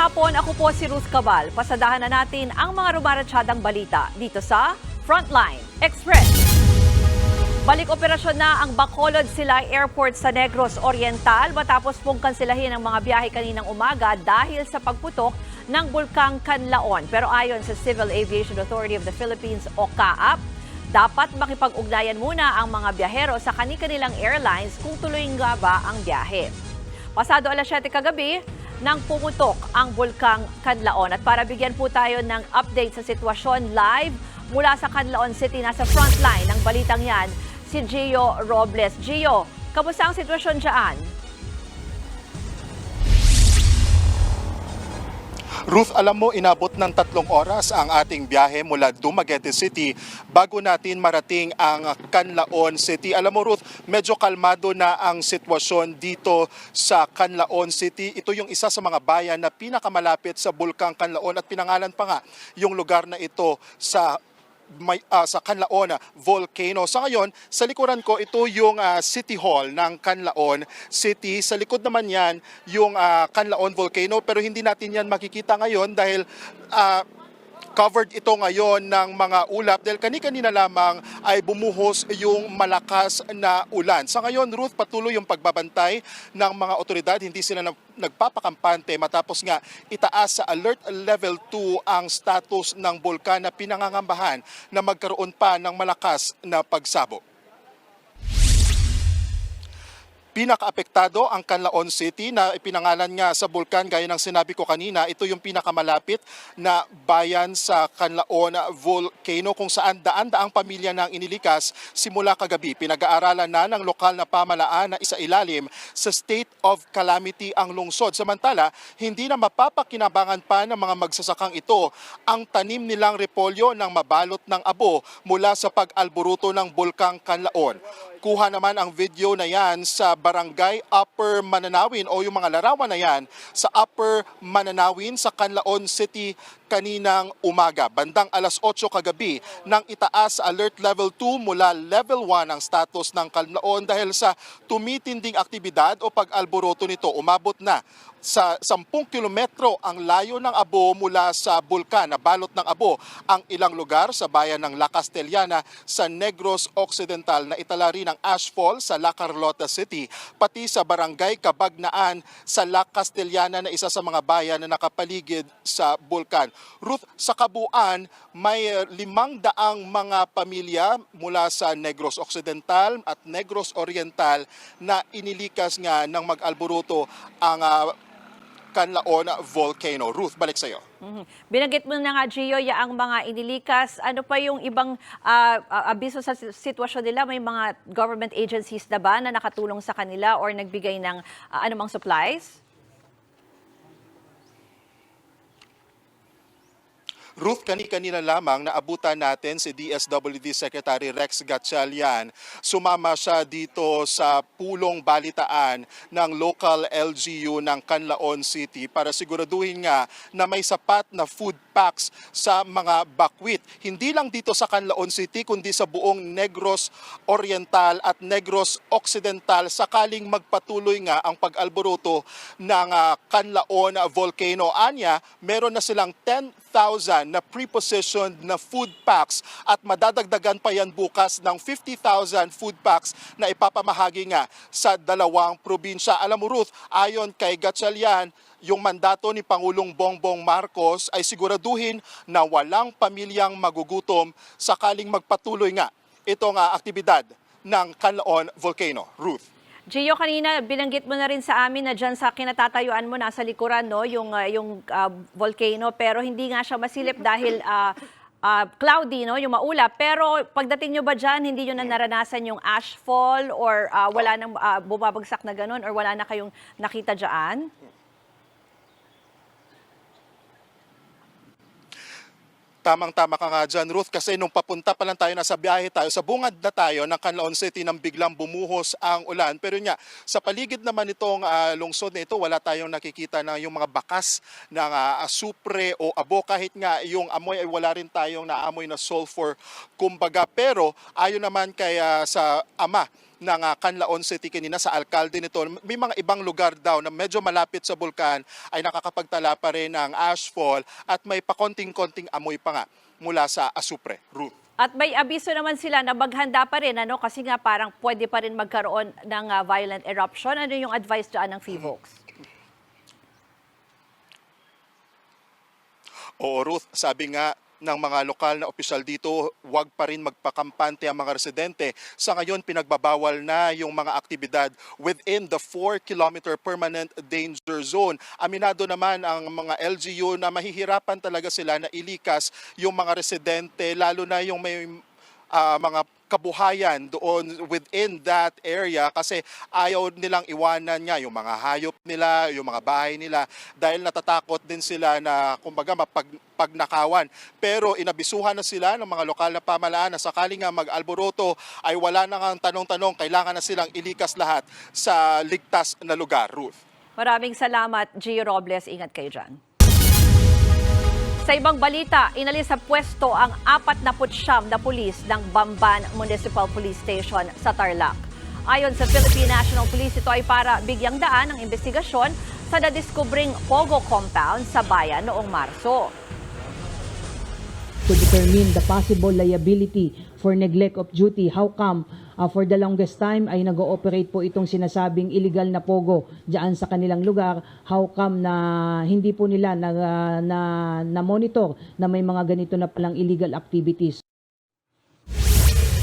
Hapon, ako po si Ruth Cabal. Pasadahan na natin ang mga rumaratsyadang balita dito sa Frontline Express. Balik operasyon na ang Bacolod Silay Airport sa Negros Oriental matapos pong kansilahin ang mga biyahe kaninang umaga dahil sa pagputok ng Bulkang Kanlaon. Pero ayon sa Civil Aviation Authority of the Philippines o CAAP, dapat makipag-ugnayan muna ang mga biyahero sa kani-kanilang airlines kung tuloy nga ba ang biyahe. Pasado alas 7 kagabi, nang pumutok ang Bulkang Kanlaon. At para bigyan po tayo ng update sa sitwasyon live mula sa Kanlaon City, nasa frontline ng balitang yan, si Gio Robles. Gio, kamusta ang sitwasyon dyan? Ruth, alam mo, inabot ng tatlong oras ang ating biyahe mula Dumaguete City bago natin marating ang Canlaon City. Alam mo, Ruth, medyo kalmado na ang sitwasyon dito sa Canlaon City. Ito yung isa sa mga bayan na pinakamalapit sa Bulkang Canlaon at pinangalan pa nga yung lugar na ito sa may, ah, sa Canlaon Volcano. Sa ngayon, sa likuran ko, ito yung ah, City Hall ng Canlaon City. Sa likod naman yan, yung ah, Canlaon Volcano. Pero hindi natin yan makikita ngayon dahil ah, covered ito ngayon ng mga ulap dahil kani-kanina lamang ay bumuhos yung malakas na ulan. Sa ngayon, Ruth, patuloy yung pagbabantay ng mga otoridad. Hindi sila nag- nagpapakampante matapos nga itaas sa alert level 2 ang status ng bulkan na pinangangambahan na magkaroon pa ng malakas na pagsabog. Pinakaapektado ang Canlaon City na ipinangalan nga sa bulkan gaya ng sinabi ko kanina. Ito yung pinakamalapit na bayan sa Canlaon Volcano kung saan daan-daang pamilya ng inilikas simula kagabi. Pinag-aaralan na ng lokal na pamalaan na isa ilalim sa state of calamity ang lungsod. Samantala, hindi na mapapakinabangan pa ng mga magsasakang ito ang tanim nilang repolyo ng mabalot ng abo mula sa pag-alburuto ng bulkang Canlaon. Kuha naman ang video na yan sa barangay Upper Mananawin o yung mga larawan na yan sa Upper Mananawin sa Canlaon City kaninang umaga. Bandang alas 8 kagabi nang itaas sa alert level 2 mula level 1 ang status ng Canlaon dahil sa tumitinding aktibidad o pag-alboroto nito. Umabot na sa 10 kilometro ang layo ng abo mula sa bulkan na balot ng abo ang ilang lugar sa bayan ng La Castellana sa Negros Occidental na itala rin ang ashfall sa La Carlota City pati sa barangay Kabagnaan sa La Castellana na isa sa mga bayan na nakapaligid sa bulkan. Ruth, sa kabuuan may eh, limang daang mga pamilya mula sa Negros Occidental at Negros Oriental na inilikas nga ng mag-alburuto ang ah, Canlaon Volcano. Ruth, balik sa'yo. Mhm. Binanggit mo na nga, Gio, ang mga inilikas. Ano pa yung ibang ah, abiso sa si- sitwasyon nila? May mga government agencies na ba na nakatulong sa kanila or nagbigay ng ah, anumang supplies? Ruth, kani-kanina lamang naabutan natin si DSWD Secretary Rex Gatchalian. Sumama siya dito sa pulong balitaan ng local LGU ng Canlaon City para siguraduhin nga na may sapat na food packs sa mga bakwit. Hindi lang dito sa Canlaon City kundi sa buong Negros Oriental at Negros Occidental sakaling magpatuloy nga ang pag-alboroto ng ah, Canlaon Volcano. Anya, meron na silang 10,000 na pre-positioned na food packs at madadagdagan pa yan bukas ng 50,000 food packs na ipapamahagi nga sa dalawang probinsya. Alam mo Ruth, ayon kay Gatchalian, yung mandato ni Pangulong Bongbong Marcos ay siguraduhin na walang pamilyang magugutom sakaling magpatuloy nga itong ah, aktibidad ng Canlaon Volcano. Ruth. Gio, kanina binanggit mo na rin sa amin na dyan sa kinatatayuan mo nasa likuran no, yung ah, yung ah, volcano pero hindi nga siya masilip dahil ah, ah, cloudy no, yung maulap. Pero pagdating nyo ba dyan, hindi nyo na naranasan yung ashfall or ah, wala nang ah, bumabagsak na ganun or wala na kayong nakita dyan? Tamang-tama ka nga dyan, Ruth, kasi nung papunta pa lang tayo, nasa biyahe tayo, sa bungad na tayo ng Canlaon City nang biglang bumuhos ang ulan. Pero nga, sa paligid naman itong ah, lungsod na ito, wala tayong nakikita na yung mga bakas ng ah, asupre o abo. Kahit nga yung amoy ay wala rin tayong naamoy na sulfur, kumbaga. Pero ayon naman kay ah, sa ama ng ah, Canlaon City kanina sa alkalde nito. May mga ibang lugar daw na medyo malapit sa bulkan ay nakakapagtala pa rin ng ashfall at may pakonting-konting amoy pa nga mula sa asupre. Ruth. At may abiso naman sila na maghanda pa rin, ano? Kasi nga parang pwede pa rin magkaroon ng ah, violent eruption. Ano yung advice dyan ng FIVOX? Oo, Ruth, sabi nga ng mga lokal na opisyal dito, huwag pa rin magpakampante ang mga residente. Sa ngayon, pinagbabawal na yung mga aktibidad within the 4-kilometer permanent danger zone. Aminado naman ang mga LGU na mahihirapan talaga sila na ilikas yung mga residente, lalo na yung may ah, mga kabuhayan doon within that area kasi ayaw nilang iwanan nga yung mga hayop nila, yung mga bahay nila dahil natatakot din sila na kumbaga mapag pagnakawan. Pero inabisuhan na sila ng mga lokal na pamalaan na sakali nga mag-alboroto ay wala na nga tanong-tanong, kailangan na silang ilikas lahat sa ligtas na lugar. Ruth. Maraming salamat, Gio Robles. Ingat kayo dyan. Sa ibang balita, inalis sa pwesto ang 49 na pulis ng Bamban Municipal Police Station sa Tarlac. Ayon sa Philippine National Police, ito ay para bigyang daan ang investigasyon sa nadiskubring Pogo Compound sa bayan noong Marso. To determine the possible liability for neglect of duty. How come uh, for the longest time ay nag-ooperate po itong sinasabing illegal na pogo diyan sa kanilang lugar? How come na hindi po nila na, na, na monitor na may mga ganito na palang illegal activities?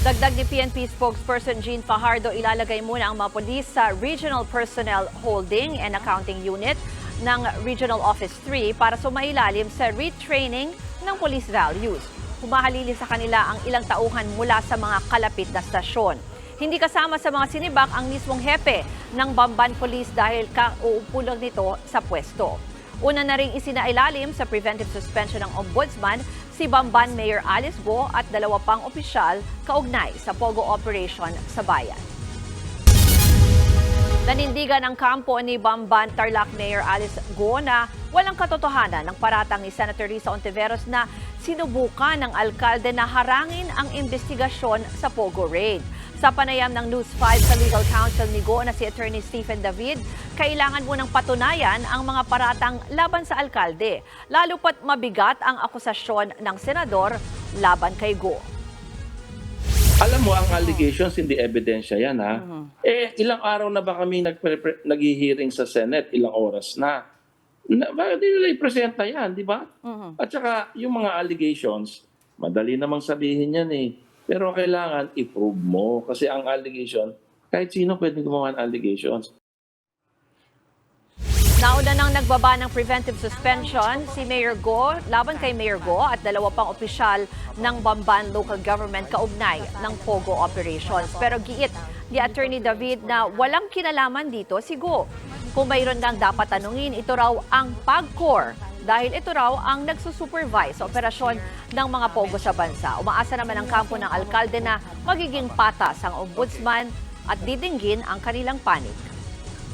Dagdag ni PNP spokesperson Jean Fajardo, ilalagay muna ang mga polis sa Regional Personnel Holding and Accounting Unit ng Regional Office 3 para sumailalim sa retraining ng police values. Humahalili sa kanila ang ilang tauhan mula sa mga kalapit na stasyon. Hindi kasama sa mga sinibak ang mismong hepe ng Bamban Police dahil kauupo lang nito sa pwesto. Una na rin isinailalim sa preventive suspension ng Ombudsman si Bamban Mayor Alice Go at dalawa pang opisyal kaugnay sa Pogo operation sa bayan. Nanindigan ang kampo ni Bamban Tarlac Mayor Alice Go na walang katotohanan ng paratang ni Senator Risa Ontiveros na sinubukan ng alkalde na harangin ang investigasyon sa Pogo raid. Sa panayam ng News 5 sa legal counsel ni Go na si Attorney Stephen David, kailangan mo ng patunayan ang mga paratang laban sa alkalde, lalo pat mabigat ang akusasyon ng senador laban kay Go. Alam mo, ang allegations, hindi ebidensya yan, ha? Eh, ilang araw na ba kami nag-hearing sa Senate? Ilang oras na? na bakit nila i-presenta yan, di ba? At saka, yung mga allegations, madali namang sabihin yan eh. Pero kailangan i-prove mo. Kasi ang allegation, kahit sino pwede gumawa ng allegations. Nauna nang nagbaba ng preventive suspension si Mayor Go laban kay Mayor Go at dalawa pang opisyal ng Bamban Local Government kaugnay ng Pogo operations. Pero giit ni Attorney David na walang kinalaman dito si Go. Kung mayroon ngang dapat tanungin, ito raw ang PAGCOR dahil ito raw ang nagsusupervise sa operasyon ng mga Pogo sa bansa. Umaasa naman ang kampo ng alkalde na magiging patas ang ombudsman at didinggin ang kanilang panig.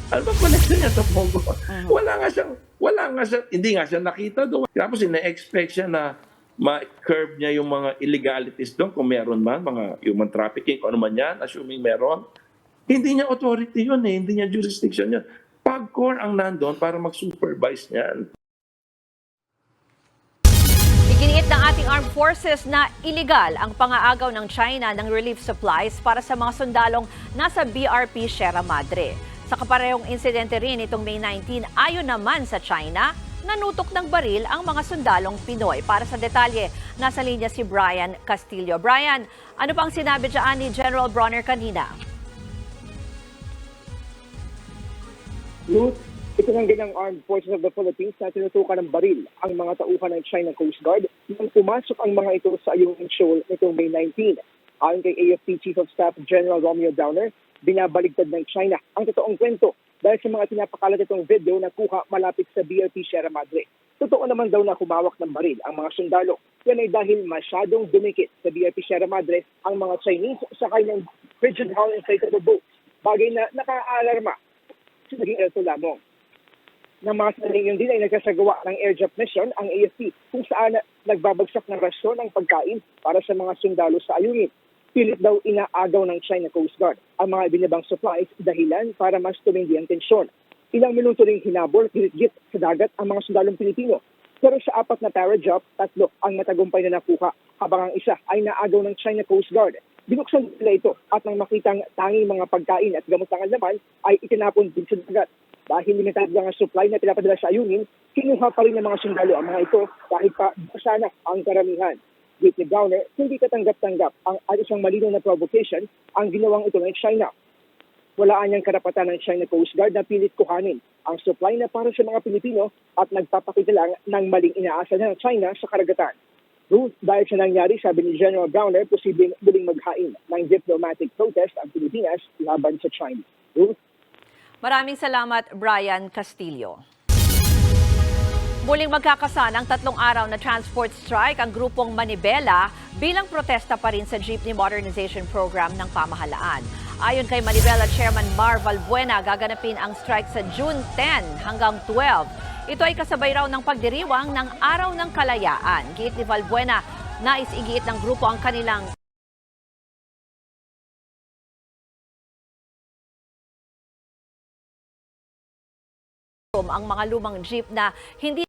Ano ba connection niya sa Pogo? Wala nga siyang, wala nga siya, hindi nga siya nakita doon. Tapos ina-expect siya na ma-curb niya yung mga illegalities doon kung meron man, mga human trafficking, kung ano man yan, assuming meron. Hindi niya authority yun eh, hindi niya jurisdiction yun. PAGCOR ang nandun para mag-supervise niyan. Iginiit ng ating armed forces na iligal ang pangaagaw ng China ng relief supplies para sa mga sundalong nasa BRP Sierra Madre. Sa kaparehong insidente rin itong May 19, ayon naman sa China, nanutok ng baril ang mga sundalong Pinoy. Para sa detalye, nasa linya si Brian Castillo. Brian, ano pang sinabi dyan ni General Bronner kanina? Ruth, ito ng ganyang Armed Forces of the Philippines na tinutukan ng baril ang mga tauhan ng China Coast Guard nang pumasok ang mga ito sa Ayungin Shoal nitong May 19. Ayon kay AFP Chief of Staff General Romeo Downer, binabaligtad ng China ang totoong kwento dahil sa mga pinapakalat itong video na kuha malapit sa BRP Sierra Madre. Totoo naman daw na humawak ng baril ang mga sundalo. Yan ay dahil masyadong dumikit sa BRP Sierra Madre ang mga Chinese sa kanyang frigid hull inflatable boats. Bagay na nakaalarma sa naging ito lamang. Ng mga sanayin din ay nagsasagawa ng airdrop mission ang AFP kung saan nagbabagsak ng rasyon ng pagkain para sa mga sundalo sa ayungin. Pilit daw inaagaw ng China Coast Guard ang mga binibang supplies dahilan para mas tumindi ang tensyon. Ilang minuto ring hinabol, git sa dagat ang mga sundalong Pilipino. Pero sa apat na parajob, tatlo ang matagumpay na nakuha, habang ang isa ay naagaw ng China Coast Guard. Binuksan nila ito at nang makitang tanging mga pagkain at gamot ang laman ay itinapon din sa dagat. Dahil limitado lang ang supply na pinapadala sa ayungin, kinuha pa rin ng mga sundalo ang mga ito kahit pa sana ang karamihan. Ni Browner, hindi katanggap-tanggap ang at isang malinaw na provocation ang ginawang ito ng China. Walaan niyang karapatan ng China Coast Guard na pilit kuhanin ang supply na para sa mga Pilipino at nagpapakita lang ng maling inaasa ng China sa karagatan. Ruth, dahil sa nangyari, sabi ni General Browner, posibleng muling maghain ng diplomatic protest ang Pilipinas laban sa China. Ruth? Maraming salamat, Brian Castillo. Muling magkakasa ng tatlong araw na transport strike ang grupong Manibela bilang protesta pa rin sa Jeepney Modernization Program ng pamahalaan. Ayon kay Manibela Chairman Mar Valbuena, gaganapin ang strike sa June 10 hanggang 12. Ito ay kasabay raw ng pagdiriwang ng Araw ng Kalayaan. Giit ni Valbuena, nais igiit ng grupo ang kanilang ang mga lumang jeep na hindi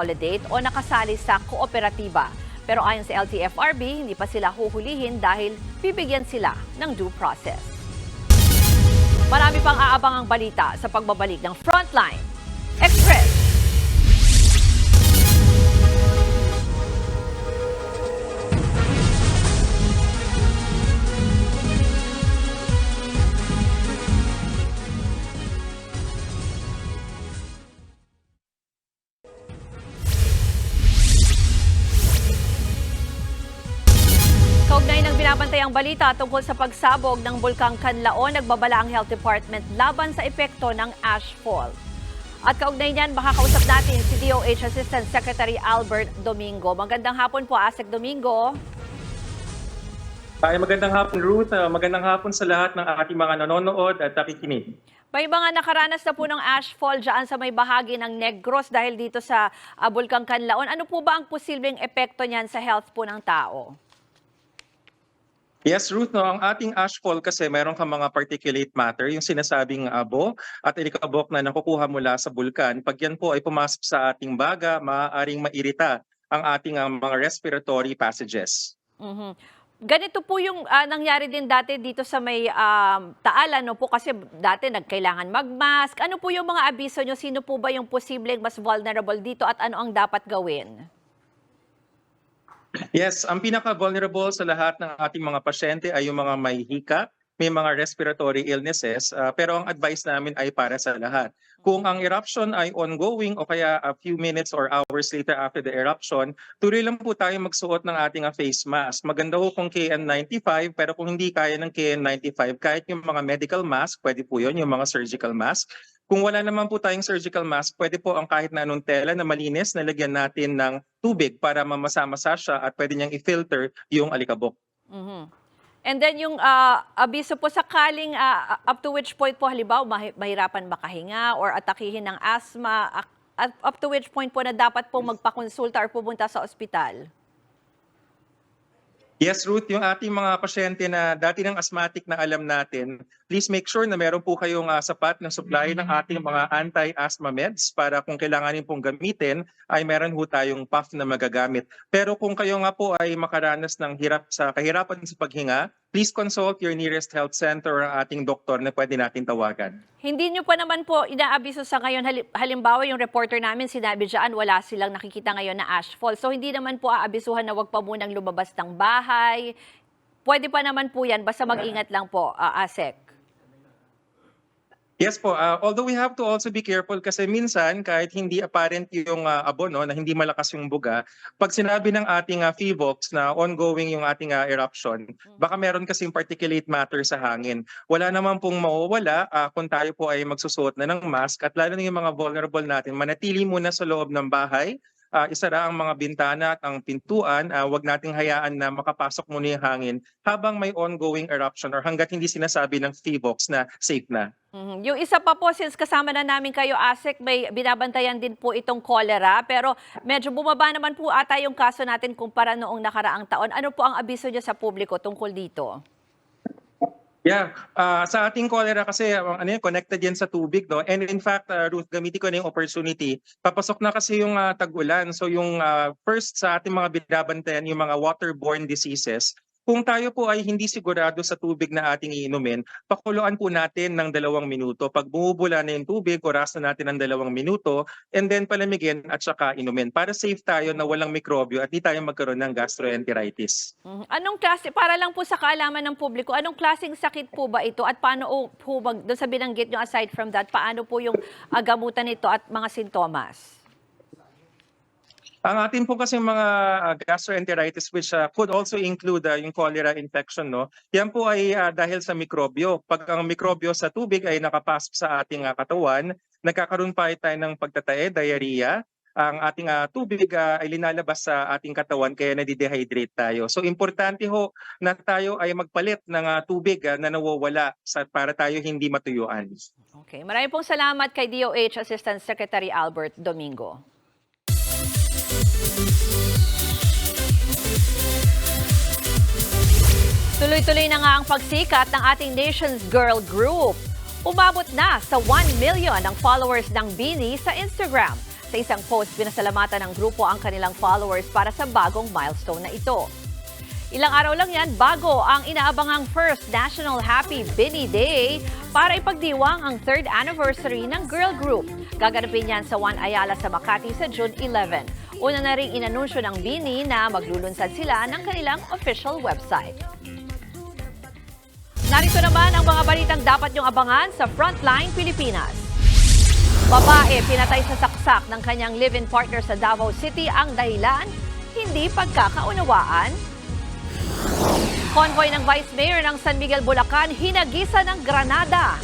consolidate o nakasali sa kooperatiba. Pero ayon sa LTFRB, hindi pa sila huhulihin dahil bibigyan sila ng due process. Marami pang aabang ang balita sa pagbabalik ng Frontline Express. Balita tungkol sa pagsabog ng Bulkang Kanlaon, nagbabala ang Health Department laban sa epekto ng ashfall. At kaugnay niyan, makakausap natin si DOH Assistant Secretary Albert Domingo. Magandang hapon po, Asek Domingo. Ay, magandang hapon Ruth, Ah, magandang hapon sa lahat ng ating mga nanonood at nakikinig. May mga nakaranas na po ng ashfall dyan sa may bahagi ng Negros dahil dito sa uh, Bulkang Kanlaon. Ano po ba ang posibleng epekto niyan sa health po ng tao? Yes, Ruth, no, ang ating ashfall kasi mayroon kang mga particulate matter, yung sinasabing abo at ilikabok na nakukuha mula sa bulkan. Pag yan po ay pumasok sa ating baga, maaaring mairita ang ating ah, mga respiratory passages. Mhm. Ganito po yung ah, nangyari din dati dito sa may um, Taalan, no po kasi dati nagkailangan magmask. Ano po yung mga abiso nyo? Sino po ba yung posibleng mas vulnerable dito at ano ang dapat gawin? Yes, ang pinaka-vulnerable sa lahat ng ating mga pasyente ay yung mga may hika, may mga respiratory illnesses, ah, pero ang advice namin ay para sa lahat. Kung ang eruption ay ongoing o kaya a few minutes or hours later after the eruption, tuloy lang po tayo magsuot ng ating ah, face mask. Maganda ho kung KN95, pero kung hindi kaya ng KN95, kahit yung mga medical mask, pwede po yun, yung mga surgical mask. Kung wala naman po tayong surgical mask, pwede po ang kahit na anong tela na malinis na lagyan natin ng tubig para mamasa-masa siya at pwede niyang i-filter yung alikabok. Mhm. And then yung ah, abiso po sakaling ah, up to which point po halimbawa mahi- mahirapan makahinga or atakihin ng asthma, up to which point po na dapat po magpakonsulta or pumunta sa ospital? Yes, Ruth, yung ating mga pasyente na dati ng asthmatic na alam natin, please make sure na meron po kayong ah, sapat na supply ng ating mga anti-asthma meds para kung kailanganin pong gamitin ay meron po tayong puff na magagamit. Pero kung kayo nga po ay makaranas ng hirap sa kahirapan sa paghinga, please consult your nearest health center or ating doktor na pwede natin tawagan. Hindi nyo pa naman po inaabiso sa ngayon. Hali- Halimbawa, yung reporter namin sinabi dyan, wala silang nakikita ngayon na ashfall. So, hindi naman po aabisuhan na wag pa munang lumabas ng bahay. Pwede pa naman po yan, basta mag-ingat lang po, ah, Asek. Yes po, ah, although we have to also be careful kasi minsan kahit hindi apparent yung uh, abono na hindi malakas yung buga, pag sinabi ng ating uh, FIVOX na ongoing yung ating ah, eruption, baka meron kasing particulate matter sa hangin. Wala naman pong mawawala ah, kung tayo po ay magsusuot na ng mask at lalo na yung mga vulnerable natin, manatili muna sa loob ng bahay, ah, isara ang mga bintana at ang pintuan, ah, wag nating hayaan na makapasok muna yung hangin habang may ongoing eruption or hanggat hindi sinasabi ng FIVOX na safe na. Mhm. Yung isa pa po, since kasama na namin kayo, ASEC, may binabantayan din po itong cholera. Pero medyo bumaba naman po ata yung kaso natin kumpara noong nakaraang taon. Ano po ang abiso niyo sa publiko tungkol dito? Yeah, ah, sa ating cholera kasi ang ano connected yan sa tubig, no? And in fact, ah, Ruth, gamitin ko na yung opportunity. Papasok na kasi yung ah, tag-ulan. So yung ah, first sa ating mga binabantayan, yung mga waterborne diseases, kung tayo po ay hindi sigurado sa tubig na ating iinumin, pakuluan po natin ng dalawang minuto. Pag bumubula na yung tubig, orasan natin ng dalawang minuto, and then palamigin at saka inumin. Para safe tayo na walang mikrobyo at di tayo magkaroon ng gastroenteritis. Mhm. Anong klase, para lang po sa kaalaman ng publiko, anong klaseng sakit po ba ito at paano po, doon sa binanggit nyo aside from that, paano po yung ah, gamutan nito at mga sintomas? Ang atin po kasi mga ah, gastroenteritis which ah, could also include ah, yung cholera infection no. Yan po ay ah, dahil sa mikrobyo. Pag ang mikrobyo sa tubig ay nakapasok sa ating ah, katawan, nagkakaroon pa tayo ng pagtatae, diarrhea. Ang ating ah, tubig ah, ay linalabas sa ating katawan kaya nadidehydrate tayo. So importante ho na tayo ay magpalit ng ah, tubig ah, na nawawala sa para tayo hindi matuyuan. Okay, maraming pong salamat kay DOH Assistant Secretary Albert Domingo. Tuloy-tuloy na nga ang pagsikat ng ating Nation's Girl Group. Umabot na sa 1 million ang followers ng Bini sa Instagram. Sa isang post, pinasalamatan ng grupo ang kanilang followers para sa bagong milestone na ito. Ilang araw lang yan bago ang inaabangang first National Happy Bini Day para ipagdiwang ang third anniversary ng girl group. Gaganapin yan sa Juan Ayala sa Makati sa June 11. Una na rin inanunsyo ng Bini na maglulunsad sila ng kanilang official website. Narito naman ang mga balitang dapat niyong abangan sa Frontline Pilipinas. Babae pinatay sa saksak ng kanyang live-in partner sa Davao City ang dahilan, hindi pagkakaunawaan. Convoy ng Vice Mayor ng San Miguel, Bulacan, hinagisa ng Granada.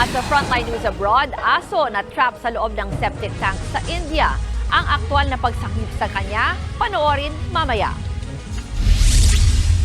At sa Frontline News Abroad, aso na trap sa loob ng septic tank sa India. Ang aktwal na pagsakip sa kanya, panoorin mamaya.